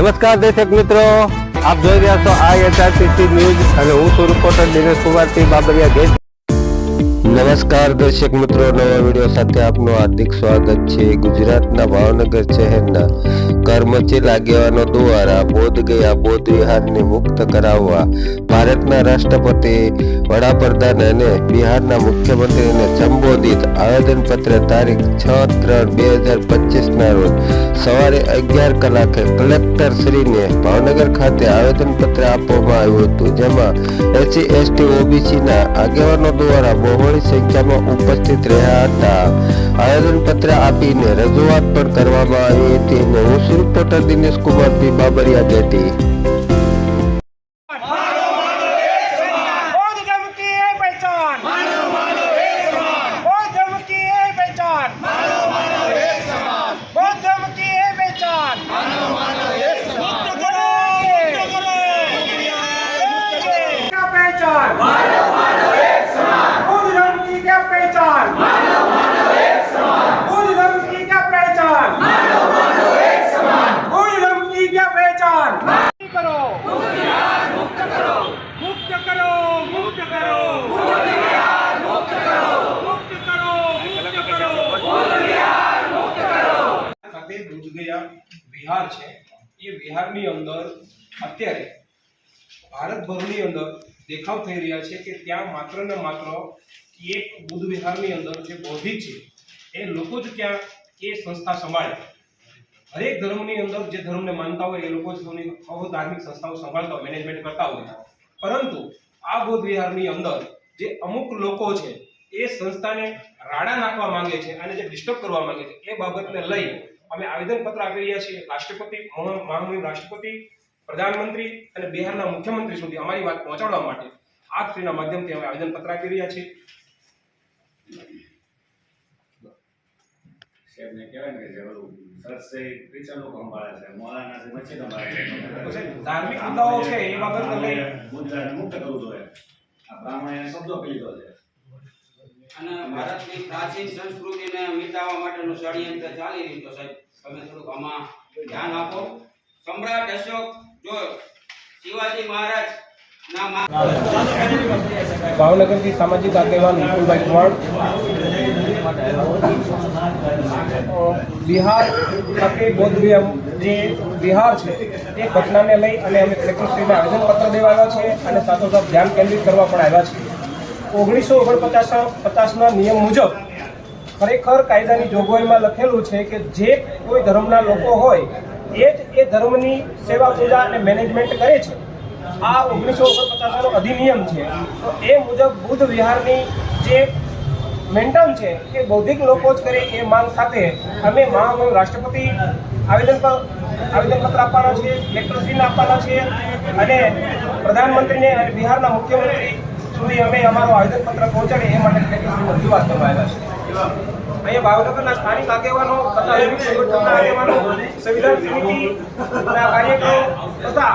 નમસ્કાર દર્શક મિત્રો, આપ જોઈ રહ્યા છો આ એચઆરટીસી ન્યૂઝ અને હું છું રિપોર્ટર દિનેશ કુમારસિંહ બાબરિયા ગેટ. નમસ્કાર દર્શક મિત્રો, નવા વીડિયો સાથે આપનું હાર્દિક સ્વાગત છે. ગુજરાતના ભાવનગર શહેરના કર્મચી આગેવાનો દ્વારા બોધ બોધ વિહારને મુક્ત કરાવવા ભારતના રાષ્ટ્રપતિ, વડાપ્રધાન અને બિહારના મુખ્યમંત્રીને સંબોધિત આવેદનપત્ર તારીખ છ ત્રણ બે હજાર પચીસના રોજ સવારે અગિયાર કલાકે કલેક્ટર શ્રીને ભાવનગર ખાતે આવેદનપત્ર આપવામાં આવ્યું હતું. જેમાં એસસી, એસટી, ઓબીસીના આગેવાનો દ્વારા બહોળી સંખ્યામાં ઉપસ્થિત રહ્યા હતા. આવેદનપત્ર આપીને રજૂઆત પણ કરવામાં આવી હતી. અને હું છું દિનેશ કુમાર બાબરિયા જેટી. વિહાર છે. એ વિહારની અંદર અત્યારે ભારતભરની અંદર દેખાવ થઈ રહ્યા છે કે ત્યાં માત્ર ને માત્ર એક બુદ્ધ વિહારની અંદર જે બૌદ્ધિક છે, એ લોકો જ ત્યાં એ સંસ્થા સંભાળે. હરેક ધર્મની અંદર જે ધર્મને માનતા હોય એ લોકો જ ધાર્મિક સંસ્થાઓ સંભાળતા હોય મેનેજમેન્ટ કરતા હોય પરંતુ આ બૌદ્ધ વિહારની અંદર જે અમુક લોકો છે, એ સંસ્થાને રાડા નાખવા માંગે છે અને જે ડિસ્ટર્બ કરવા માંગે છે, એ બાબતને લઈ અમે આવેદનપત્ર આપી રહ્યા છીએ. રાષ્ટ્રપતિ માનનીય રાષ્ટ્રપતિ પ્રધાનમંત્રી અને બિહારના મુખ્યમંત્રી સુધી અમારી વાત પહોંચાડવા માટે આપ શ્રીના માધ્યમથી અમે આવેદનપત્ર આપી રહ્યા છીએ. સાહેબને કહેવાય ને કે જે ઓલું સરસે ક્રિશ્ચન લોકો સંભાળે છે મોલાના છે મચ્છી સંભાળે છે તો સાહેબ, ધાર્મિક મુદ્દાઓ છે એ બાબત મુક્ત કરવું જોઈએ. આ બ્રાહ્મણે શબ્દો કહી દીધો છે. અને ભારતની પ્રાચીન સંસ્કૃતિને મિટાવવા માટેનું ષડયંત્ર ચાલી રહ્યું તો સાહેબ. તમે થોડુંક આમાં ધ્યાન આપો. સમ્રાટ અશોક, જો શિવાજી મહારાજ ભાવનગરથી સામાજિક આગેવાન વિપુલભાઈ ચૌહાણ. બિહાર ખાતે બૌદ્ધ વિહાર- જે બિહાર છે. એ ઘટનાને લઈ અને અમે કલેક્ટરશ્રીને આવેદનપત્ર દેવા આવ્યા છે અને સાથોસાથ ધ્યાન કેન્દ્રિત કરવા પણ આવ્યા છે ઓગણીસો ઓગણપચાસ પચાસના નિયમ મુજબ ખરેખર કાયદાની જોગવાઈમાં લખેલું છે કે જે કોઈ ધર્મના લોકો હોય, એ જ એ ધર્મની સેવા, પૂજા અને મેનેજમેન્ટ કરે છે. આ ઓગણીસો ઓગણપચાસનો અધિનિયમ છે. તો એ મુજબ બુદ્ધ વિહારની જે મેન્ટન છે એ બૌદ્ધિક લોકો જ કરે એ માંગ સાથે અમે મહામહિમ રાષ્ટ્રપતિ આવેદન આવેદનપત્ર આપવાના છીએ કલેક્ટરશ્રીને આપવાના છીએ અને પ્રધાનમંત્રીને અને બિહારના મુખ્યમંત્રી સુધી અમે અમારું આવેદનપત્ર પહોંચાડે એ માટે રજૂઆત કરવા છે. અહીંયા ભાવનગરના સ્થાનિક આગેવાનો તથા વિવિધ સંગઠનના આગેવાનો, સંવિધાન સમિતિના કાર્યકરો તથા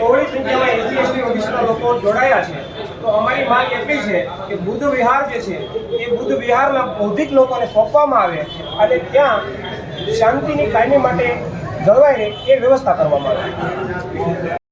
બહોળી સંખ્યામાં એસસી, એસટી ઓબીસીના લોકો જોડાયા છે. તો અમારી માંગ એટલી છે કે બુદ્ધ વિહાર જે છે, એ બુદ્ધ વિહારના બૌદ્ધિક લોકોને સોંપવામાં આવે અને ત્યાં શાંતિની કાયમી માટે જળવાઈને એ વ્યવસ્થા કરવામાં આવે.